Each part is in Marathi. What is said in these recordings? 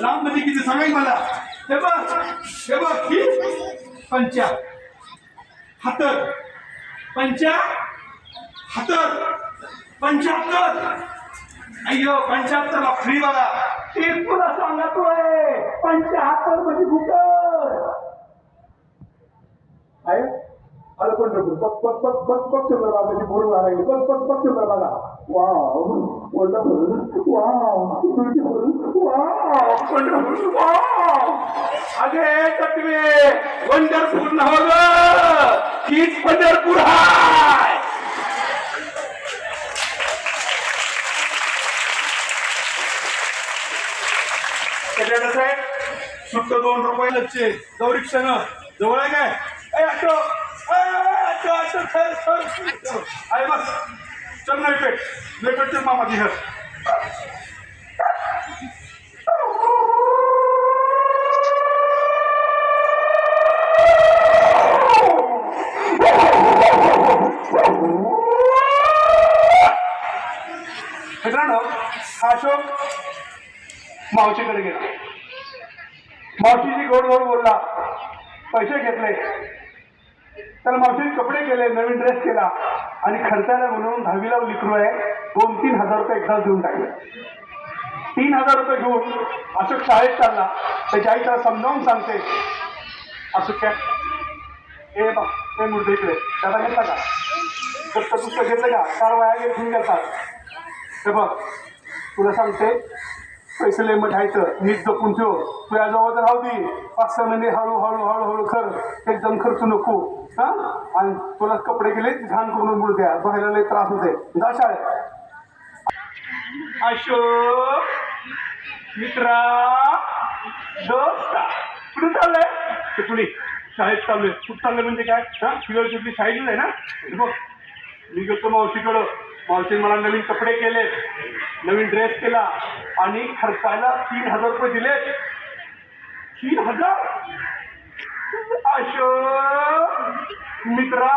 लांब म्हणजे किती सांगा मला? हे बघ हे बघ ही पंचा. हातर पंचा. हातर पंच्याहत्तर. अय्यो पंच्याहत्तरला फ्री बघा ते तुला सांगतोय. पंच्याहत्तर म्हणजे कुकर आहे? अरे पण नको? बघ बघ बघ बघ बघ चंद्र बाबाची भरून लागली बघ बघ बघ चंद्र बाबा wow wonderful wow, beautiful wow wonderful wow. अगे तत्वे वंडरफुल नव हीच पंढरपूर हाय. सगळ्या कसं आहे? सुट्ट दोन रुपये लक्षे जाऊ रिक्षानं. जवळ आहे काय? ए ऑटो ए, खर खर बस. चल नाही पेट. नाही पेटते मामाची घर. मित्रांनो अशोक मावशीकडे गेला. मावशीची गोड गोड बोलला. पैसे घेतले. तर मावशीने कपडे केले नवीन ड्रेस केला. आणि खर्चाला म्हणून दहावीला लिकरू आहे दोन तीन हजार रुपये एकदा देऊन टाकले. तीन हजार रुपये घेऊन अशोक शाळेत चालला. त्याच्या आई त्याला समजावून सांगते अशोक ए बा ते मुद्दे इकडे त्याला घेतला का? फक्त पुस्तक घेतलं का? चार वया घेऊन घेतात हे बघ तुला सांगते पैसे लय मठायचं नीट जपून ठेव. तुझ्या जवळ तर राहू दे. पाच सहा महिने हळूहळू हळूहळू खर एकदम खर्च नको. हा? आणि तुला कपडे गेले घाण करून मुळ द्या. बघायला लय त्रास होते जा शाळेत. अशोक मित्रा दोस्ता. कुठे चाललंय? ते कुणी? शाळेत चाललोय. कुठं चाललंय म्हणजे काय? हा? फिगर कुठली शाळेतच आहे ना? बघ. मी गेलो मावशीकडं. मावशी मला नवीन कपडे केले नवीन ड्रेस केला आणि खर्चायला तीन हजार रुपये दिले तीन हजार? अशोक मित्रा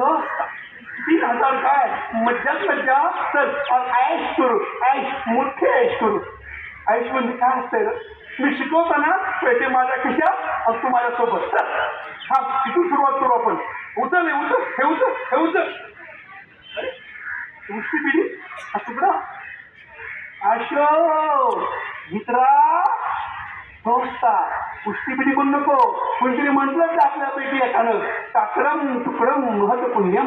तीन हजार काय? मज्जाच मज्जा. चल ऐश करू ऐश मोठे ऐश करू. ऐश म्हणजे काय असतंय मी शिकवताना पैसे माझ्या खिशात असतो माझ्यासोबत. हा तिथून सुरुवात करू आपण. उचल हे उचल हे उचल हे उचल. नुसती पिढी हा तुकडा अशोक मित्रा संस्था. कुस्ती कोण नको. कोणतरी म्हटलं की आपल्यापैकी एखादं टाकडम तुकडम महत पुण्यम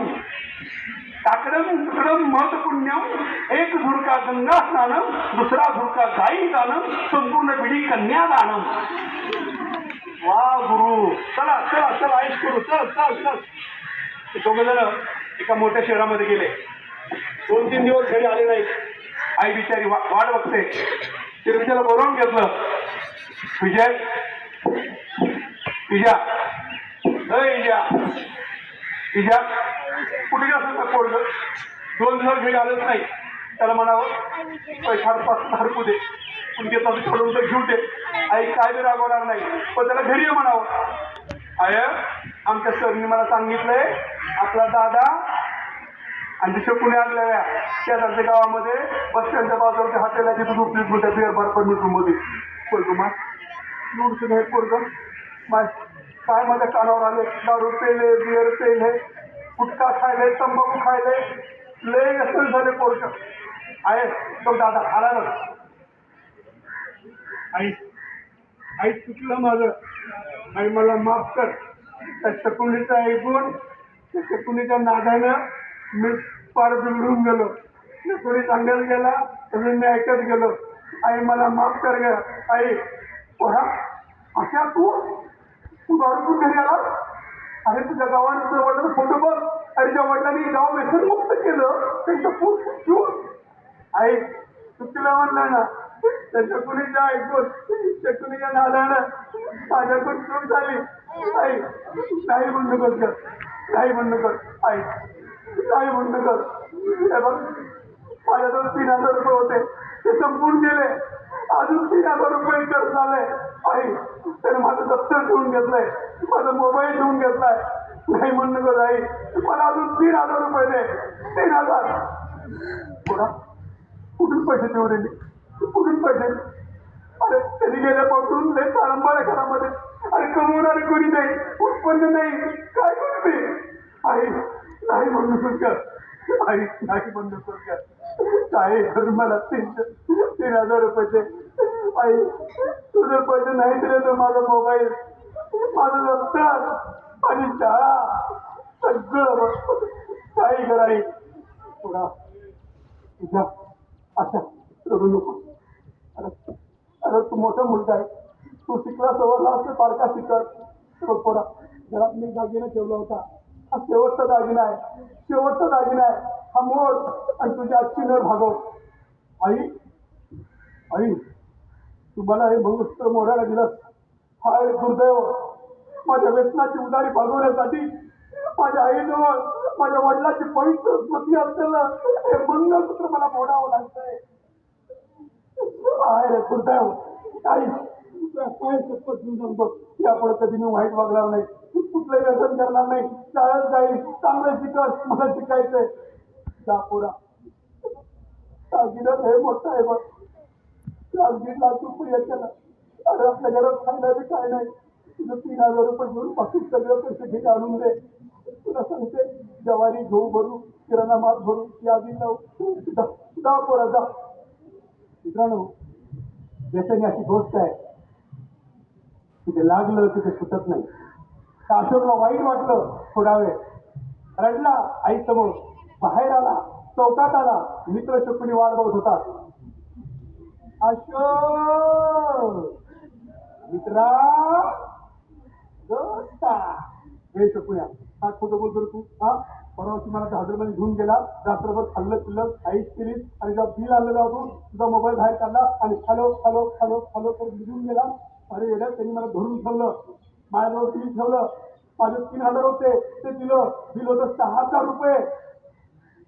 टाकडम तुकडम महत पुण्यम एक झुरका गंगा स्नानम दुसरा झुरका गाई दानम संपूर्ण पिढी कन्या दानम. वा गुरु. चला चला चला ऐश करू. चल चल चल. दोघं जण एका मोठ्या शहरामध्ये गेले. तीन दिवस घरी आले नाही आई बिचारी वाट बघते. ते विजयाला बोलावून घेतलं. विजय विजया अय विजया विजया कुठे जास्त का दोन दिवस घरी आलंच नाही. त्याला म्हणावं पैसा हरकू दे. तुमचे तसं सोडून तर घेऊ दे. आई काय बी रागवणार नाही. पण त्याला घरी म्हणावं. आय आमच्या सरनी मला सांगितलंय आपला दादा आणि तिथे पुणे आणलेल्या शेजारच्या गावामध्ये बस स्टँडच्या हॉटेल हॉटेलला तिथं झोपलीच मोठ्या बिअर बार परमिटमध्ये. पोरग मा लुडचं हे पोरगं माय काय माझ्या कानावर आले? दारू पेले बिअर पेले गुटखा खायले तंबाखू खायले. लय व्यसन झाले पोरगं. आहे तो दादा आला ना. आई आई चुकलं माझं. आई मला माफ कर. त्या शकुनीचं ऐकून त्या शकुनीच्या नादानं मी पार बिघडून गेलो. शकुनी सांगायला गेला तसं मी ऐकत गेलो. आई मला माफ कर ग. आई पोरा अशा तू तू भरपूर घरी आला? अरे तुझ्या गावांचं वडिलांचा फोटो बघ. अरे ज्या वडिलांनी गाव व्यसनमुक्त केलं त्यांचं पूर तू आई चुकीला म्हणलं ना. त्याच्या कुणीच्या ऐकून शकुनीच्या नादानं माझ्याकडून चूक झाली. आई नाही म्हणू नकोस ग. काही म्हणू नकोस. आई काही म्हणणं कर हे जर माझ्याजवळ तीन हजार रुपये होते. ते संपून गेले. अजून तीन हजार रुपये खर्च झाले. आई त्याने माझं दप्तर ठेवून घेतलंय. माझा मोबाईल ठेवून घेतलाय. नाही म्हणणं कर आई मला अजून तीन हजार रुपये दे. तीन हजार. कोणा कुठून पैसे देऊ रे कुठून पैसे? पहिल्यापासून लय तारंबाळ आहे घरामध्ये. अरे कमवणारे कोणी नाही उत्पन्न नाही. काय करू मी? आई नाही म्हणू स्वर्ग आई नाही म्हणू स्वर्ग काय घर मला तीन तीन हजार रुपयाचे. आई तुझे पैसे नाही दिले तर माझा मोबाईल माझं दफ्तर आणि शाळा सगळं काही कराई थोडा तुझ्या अशा रडू नको. अरे अरे तू मोठा मुलगा आहे. तू शिकला सवरला असते पारखा शिकत. थोडा घरात मी जागेने ठेवला होता. हा शेवटचा दागिना आहे. शेवटचा दागिना आहे. हा मोड आणि तुझी आजची नर भागव आई आई तू मला हे मंगळसूत्र मोडायला दिलंस हा एक दुर्दैव. माझ्या व्यसनाची उदारी भागवण्यासाठी माझ्या आईजवळ माझ्या वडिलाची पवित्र स्मृती असलेलं हे मंगळसूत्र मला मोडावं लागतंय. आहे रे दुर्दैव. आई काय शपथ घेऊन सांगतो आपण कधी मी वाईट वागणार नाही. कुठलंही व्यसन करणार नाही. शाळेत जाईल. चांगलं शिकत मला शिकायचंय. जा पोरा हे मोठं आहे बघ. लाख तू लाख केला. अरे आपल्या घरात खायला बी काय नाही. तुझं तीन हजार रुपये घेऊन बाकी सगळं पैसे घे आणून दे. तुला सांगते ज्वारी घेऊ भरू किराणा माल भरू यादी लावू. जा जा पोरा जा. मित्रांनो व्यसन अशी गोष्ट आहे. तिथे लागलं तिथे सुटत नाही तर अशोकला वाईट वाटलं थोडा वेळ रडला आई समोर बाहेर आला चौकात आला मित्र शकुनी वाट बघत होता अशोक मित्रा दोस्ता हे शकुन्या हा खोटं बोलतो तू हा परवाची मला त्या हॉटेलमध्ये घेऊन गेला रात्रभर खाल्लं पिल्लं आईस केली आणि जेव्हा बिल आलेला होतो तुझा मोबाईल बाहेर काढला आणि खालो खालो खालो खालो करून निघून गेला अरे येड्या त्यांनी मला धरून ठेवलं. माझ्याजवळ तीन ठेवलं. माझे तीन हजार होते. ते दिलं. बिल होतं सहा हजार रुपये.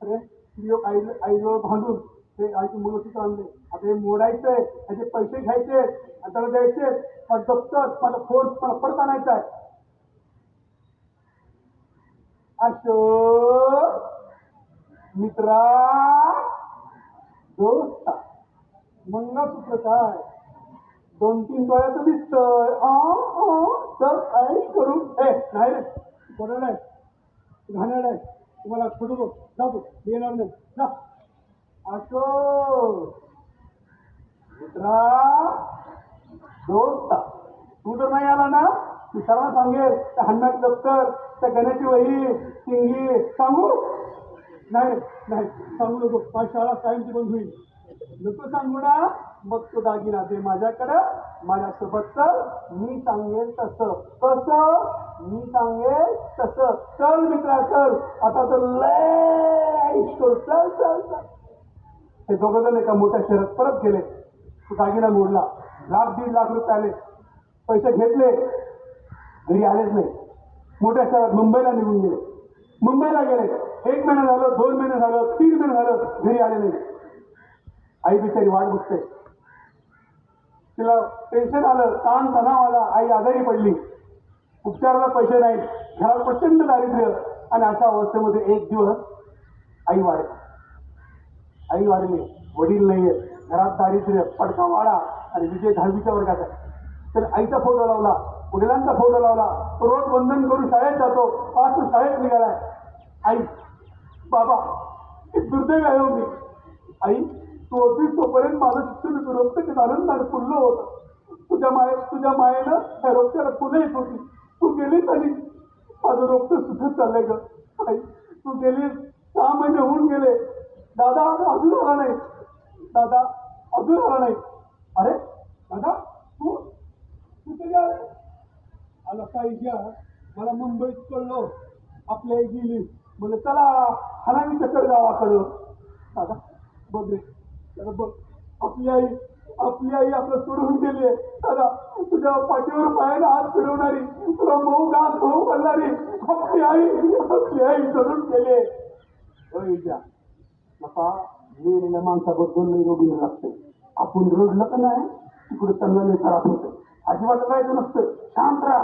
अरे योग आई आईजवळ भांडून ते आईचे मुलं तिथं आणले. आता हे मोडायचंय. त्याचे पैसे घ्यायचे. आणि त्याला द्यायचे. माझं दप्तर माझा फोर्स मला परत आणायचा आहे. अशोक मित्रा. दोस्ता. मंगळसूत्र काय? दोन तीन डोळ्याचं दिसतंय. आ, आ, तर ऐश करू ए नाही रे बरं नाही घाणेड आहे. तुम्हाला फोटो बघ जातो मी येणार नाही. जा. असो मित्रा. दोस्ता. तू जर नाही आला ना मी सर्व सांगेल त्या हन्नाट दप्तर त्या गण्याची वही सिंगी सांगू? नाही नाही सांगू नको. माझी शाळा कायमची बंद होईल. नको सांगू ना. मग तो दागिना दे माझ्याकडं. माझ्यासोबत चल मी सांगेल तसं. कसं? मी सांगेल तसं. चल मित्रा चल. आता तर लय चल चल चल. हे दोघं जण एका मोठ्या शहरात परत गेले. तो दागिना मोडला. लाख दीड लाख रुपये आले. पैसे घेतले. घरी आलेच नाही. मोठ्या शहरात मुंबईला निघून गेले. मुंबईला गेले. एक महिना झालं दोन महिने झालं तीन महिने झालं घरी आले नाही. आई बिचारी वाट बघते. तिला टेन्शन आलं ताण तणाव आला आई आजारी पडली. उपचाराला पैसे नाहीत. घरात प्रचंड दारिद्र्य. आणि अशा अवस्थेमध्ये एक दिवस आई वाढली. आई वाढली. वडील नाही आहेत घरात दारिद्र्य पडका वाडा आणि विजय दहावीच्या वर्गात आहे. तर आईचा फोटो लावला वडिलांचा फोटो लावला. रोज वंदन करून शाळेत जातो. पाच तो शाळेत निघालाय. आई बाबा हे दुर्दैव आहे हो मी. आई तू होतीस तोपर्यंत माझं शिक्षण रोजचं आनंदाने फुललं होतं. तुझ्या माये तुझ्या मायेनं त्या रोजच्याला फुलं येत होती. तू गेलीस आणि माझं रोगचं सुखच चाललंय ग. आई तू गेलीस. सहा महिने होऊन गेले. दादा अजून आला नाही. दादा अजून आला नाही. अरे दादा तू तू कधी आला? आला काही घ्या मला मुंबईत कळलो. आपल्या गेली म्हणजे चला हनामी चक्कर गावाकडं. दादा बघ रे. आपली आई आपली आई आपलं सोडून गेली. दादा तुझ्या पाठीवर पायाला हात फिरवणारी, तुला मऊ घास मऊ घालणारी आपली आई आपली आई सोडून गेली. नका वेळेला माणसाबद्दल रोडून लागते. आपण रोडलं का नाही, तिकडे त्यांना खराब होतं. अजिबात राहायचं नसतं. शांत राहा.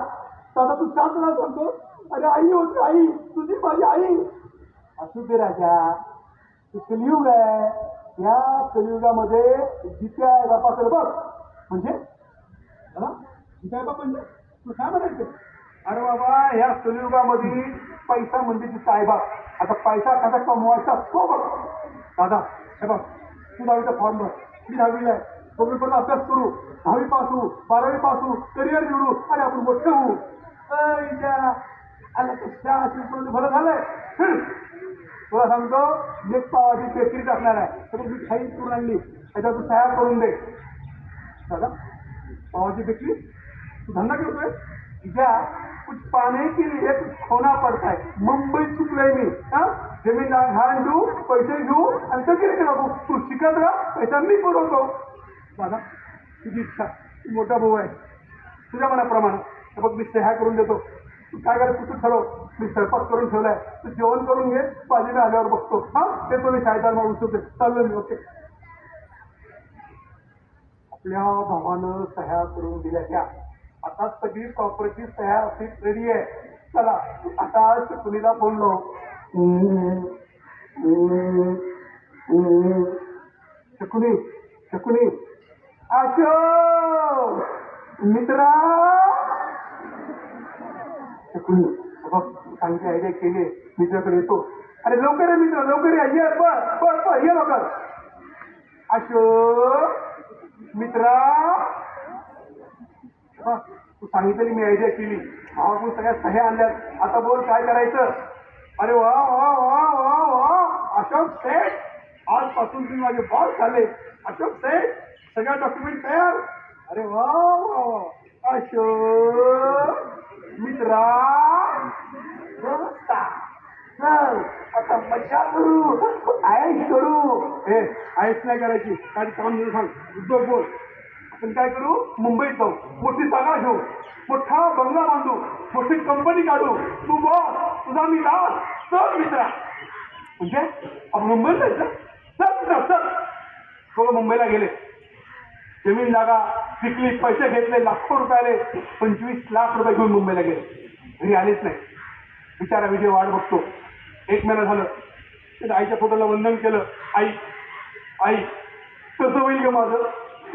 दादा, तू शांत राहा सांगतो अरे आई होती आई, तुझी माझी आई. असू दे राजा. ते कलियुग आहे. या कलियुगामध्ये जिथे आहे बापाकडे बघ. म्हणजे? काय बाप म्हणजे तू काय म्हणायचं? अरे बाबा ह्या कलियुगामध्ये पैसा म्हणजे जिता आहे बाप आता पैसा कसा कमवायचा तो बघ. दादा हे बघ. तू दहावीचा फॉर्म भर. मी दहावीला आहे. तोपर्यंत अभ्यास करू. दहावी पास होऊ बारावी पास होऊ करिअर निवडू आणि आपण मोठं होऊ. आला कशा शिल्पामध्ये भलं झालंय. तुला सांगतो मी पावाची बेकरी टाकणार आहे. तर मी खाई करून आणली त्याच्यावर तू तयार करून दे. दादा पावाची बेकरी तू धंदा करतोय? ज्या कुछ पाने के लिए कुछ खोना पडता है. मुंबईत चुकलोय मी. हा? जमीन घाण घेऊ पैसे घेऊ आणि बेकरी लागू. तू शिकत राहा पैसा मी पुरवतो. दादा तुझी इच्छा. मोठा भाऊ आहे. तुझ्या मनाप्रमाणे. बघ मी सह्या करून देतो. काय करायचं तू ठरव स्वयंपाक ठेवलाय तू पाहिजे मी आल्यावर बघतो हा ते तो मी शाळेत मग उचलते चाललो मी ओके आपल्या भावानं सह्या करून दिल्या त्या आता सगळी प्रॉपर्टी सह्या अशी रेडी आहे चला आता शकुनीला लाव शकुनी शकुनी अशोक मित्रा! शकुनी बघ सांगते आयडिया केली. मित्राकडे येतो. अरे लवकर ये मित्र लवकर ये. ये पळ पळ पळ ये लवकर. अशोक मित्रा. तू सांगितली मी आयडिया केली. तू सगळ्या सह्या आणल्यात. आता बोल काय करायचं? अरे वा वा वा वा वा. अशोक सेठ आजपासून तुम्ही माझे बॉस झाले. अशोक सेठ सगळ्या डॉक्युमेंट तयार. अरे वा वा वा. अशोक. मित्रा दोस्ता चल आता मजा करू. आयश करू. हे आयश नाही करायची. काही काम नाही सांग. उद्योग बोल. आपण काय करू? मुंबईत जाऊ. मोठी जागा घेऊ. मोठा बंगला बांधू. मोठी कंपनी काढू. तू बस. तुझा मी दास. चल मित्रा. म्हणजे आपण मुंबईत जायचं? चल मित्रा चल. थोडं मुंबईला गेले. जमीन जागा. विकले पैसे घेतले लाखो रुपयाले पंचवीस लाख रुपये घेऊन मुंबईला गेले. घरी आलेच नाही. बिचारा विजय वाट बघतो. एक महिना झालं. त्याने आईच्या फोटोला वंदन केलं. आई आई कसं होईल का माझं?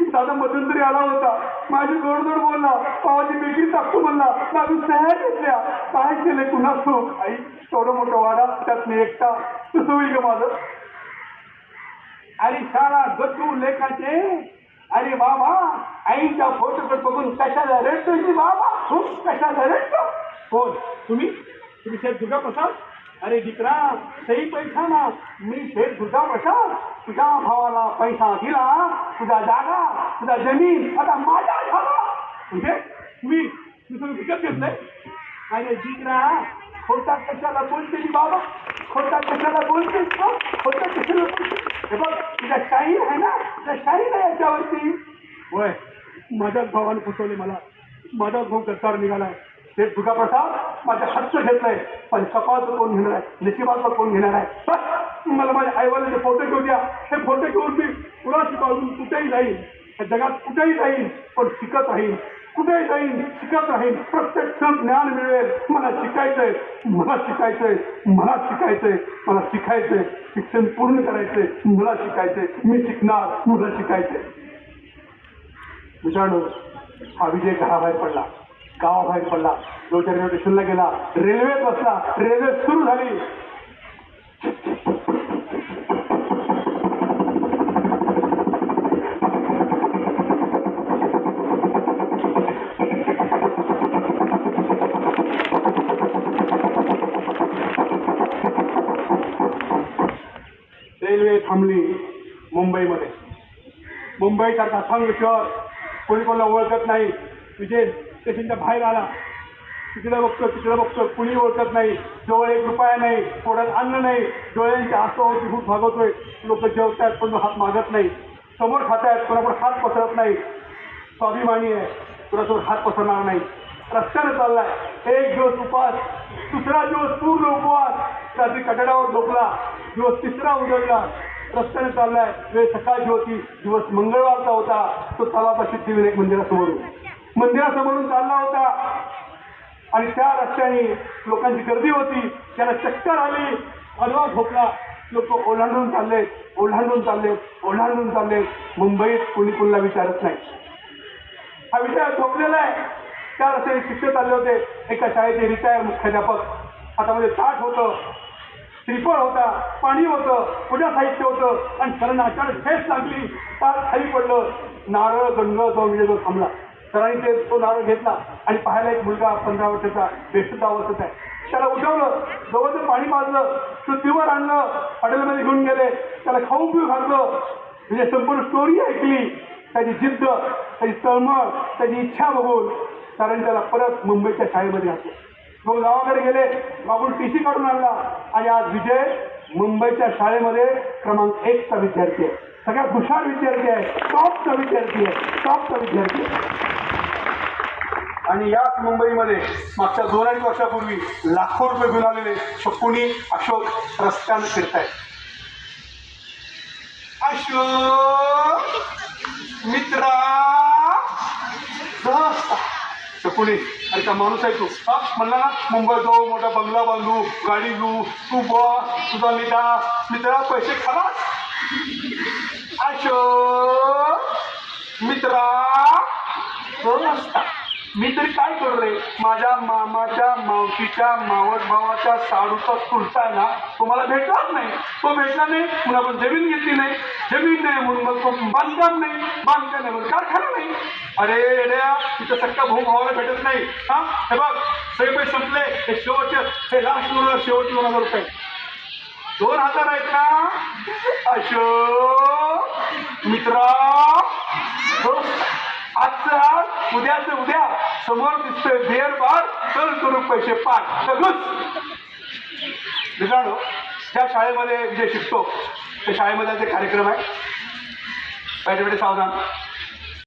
दादा मध्यंतरी आला होता. माझी जोडजोड बोलला. पावाची बेकरी टाकतो म्हणला. माझी सह्या घेतल्या काय केले पुन्हा सुख आई थोडं मोठं वाडा त्यात मी एकटा. कसं होईल का माझं? आणि शाळा गटू लेखाचे. अरे बाबा आईच्या फोटोकडे बघून कशाला रडतो की बाबा? तू कशाला रडतो? कोण? तुम्ही? तुम्ही शेठ दुर्गा प्रसाद? अरे दिकरा सही पैसा ना मी शेठ दुर्गा प्रसाद. तुझ्या भावाला पैसा दिला, तुझा जागा, तुझा ज़मीन, आता माझा झाला म्हणजे तुम्ही तुम्ही सगळं विकत घेतलंय? अरे दिकरा खोटा कशाला बोलते मी, बाबा? खोटा कशाला बोलते? खोटा कशाला बोलते? हे बघ, तुझ्या शाहीर आहे ना? तुझ्या शाहीर आहे याच्यावरती. होय. माझ्याच भावाने फसवले मला. माझाच भाऊ गद्दार निघालाय. ते दुर्गा माझ्या हातचं घेतलंय. पण कपाळचं कोण घेणार आहे? निशिबाचं कोण घेणार आहे? मला माझ्या आईवाल्याचे फोटो घेऊ द्या. हे फोटो घेऊन मी कुणाशी बाजून कुठेही जाईन या जगात कुठेही जाईन पण शिकत राहीन. कुठेही जाईन शिकत राहील प्रत्येक क्षण ज्ञान मिळेल. मला शिकायचंय. मला शिकायचंय. मला शिकायचंय. मला शिकायचंय. शिक्षण पूर्ण करायचंय. मला शिकायचंय. मी शिकणार. मला शिकायचंय. मित्रांनो हा विजय घराबाहेर पडला. गावाबाहेर पडला. जो रेल्वे स्टेशनला गेला रेल्वेत बसला. रेल्वे सुरू झाली. रेल्वे थांबली मुंबईमध्ये. मुंबईसारखा संघ शहर. कोणी कोणाला ओळखत नाही. विजय स्टेशनच्या बाहेर आला. तिकडे बघतो तिकडे बघतो कुणी ओळखत नाही. जवळ एक रुपया नाही. पोटात अन्न नाही. डोळ्यांच्या हातावरती खूप भागवतोय. लोक जेवतायत पण हात मागत नाही. समोर खातायत कोणाकडे हात पसरत नाही. स्वाभिमानी आहे. कोणासमोर हात पसरणार नाही. रस्त्याने चाललाय. एक दिवस उपास दुसरा दिवस पूर्ण उपवास. रात्री कटडावर झोपला. दिवस तिसरा उजळला रस्त्याने चाललाय. वेळ सकाळची होती दिवस मंगळवारचा होता. तो तलावा सिद्धिविनायक मंदिरासमोरून मंदिरासमोरून चालला होता. आणि त्या रस्त्याने लोकांची गर्दी होती. त्याला चक्कर आली. हलवा झोपला. लोक ओलांडून चालले. ओलांडून चालले. ओलांडून चालले. मुंबईत कोणी कोणाला विचारत नाही. हा विषय झोपलेला आहे. त्या रस्त्याने शिक्षक चालले होते. एका शाळेचे रिटायर मुख्याध्यापक. हातामध्ये म्हणजे ताट होतं. श्रीफळ होता पाणी होतं पूजा साहित्य होतं आणि सरांना भेट लागली पार खाली पडलं नारळ गंग जो म्हणजे थांबला. सरांनी ते तो नारळ घेतला आणि पाहायला एक मुलगा पंधरा वर्षाचा बेशुद्ध अवस्थेत आहे. त्याला उठवलं जवळचं पाणी पाजलं शुद्धीवर आणलं हॉटेलमध्ये घेऊन गेले त्याला खाऊ पिऊ घातलं. म्हणजे संपूर्ण स्टोरी ऐकली. त्याची जिद्द त्याची तळमळ त्याची इच्छा बघून सरांनी त्याला परत मुंबईच्या शाळेमध्ये घातलं. मग गावाकडे गेले बाबून टी सी काढून आणला. आणि आज विजय मुंबईच्या शाळेमध्ये क्रमांक एकचा विद्यार्थी आहे. सगळ्यात हुशार विद्यार्थी आहे. टॉपचा विद्यार्थी आहे. टॉपचा विद्यार्थी आहे. आणि याच मुंबईमध्ये मागच्या दोन अडीच वर्षापूर्वी लाखो रुपये घेऊन आलेले शकुनी अशोक रस्त्यानं फिरतायत. अशोक मित्रा शकुनी अरे का माणूस आहे तू. हा म्हणला ना मुंबईत जाऊ मोठा बंगला बांधू गाडी घेऊ तू बस तुझा मिटा मित्रा पैसे खलास अशोक मित्रा. सहजता. मी तरी काय करू रे? माझ्या मामाच्या मावशीच्या मावस भावाच्या साडूचा चुलता आहे ना तो मला भेटलाच नाही. तो भेटला नाही म्हणून आपण जमीन घेतली नाही. जमीन नाही म्हणून मग तो बांधकाम नाही. बांधकाम नाही म्हणून नाही? अरे येड्या तिथं सक्का भाऊ भावाला भेटत नाही। हा हे बघ सगळे पैसे संपले हे शेवटचे हे लास्ट दोन शेवटचे दोन हजार रुपये दोन हजार आहेत ना? अशोक मित्रा हो. आजचं आज उद्याचं उद्या समोर दिसतोय बेर बार चल करू पैसे पाठ सगळंच घुस. मित्रांनो शाळेमध्ये जे शिकतो त्या शाळेमध्ये जे कार्यक्रम आहे. 哎，这边的稍等。